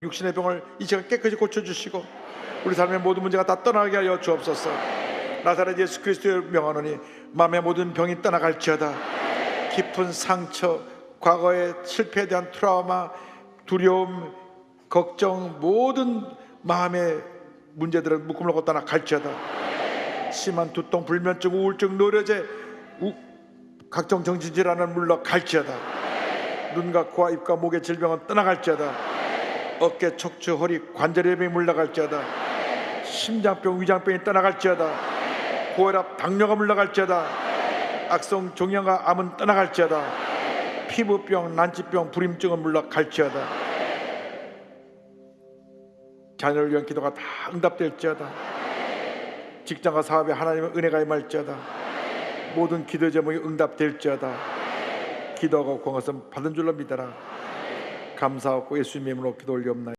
육신의 병을 이 시간 깨끗이 고쳐주시고 우리 삶의 모든 문제가 다 떠나게 하여 주옵소서. 나사렛 예수 그리스도의 명하노니 마음의 모든 병이 떠나갈지어다. 깊은 상처 과거의 실패에 대한 트라우마 두려움 걱정 모든 마음의 문제들은 묶음을 걷 떠나갈지어다. 심한 두통 불면증 우울증 노려제 우- 각종 정신질환은 물러 갈지어다. 눈과 코와 입과 목의 질병은 떠나갈지어다 어깨 척추 허리 관절의 병이 물러갈지어다. 심장병 위장병이 떠나갈지어다. 고혈압 당뇨가 물러갈지어다. 악성 종양과 암은 떠나갈지어다. 피부병 난치병 불임증은 물러갈지어다. 자녀를 위한 기도가 다 응답될지어다. 직장과 사업에 하나님의 은혜가 임할지어다. 모든 기도 제목이 응답될지어다. 기도하고 공헌은 받은 줄로 믿어라 감사하고 예수님의 이름으로 기도 올리옵나이다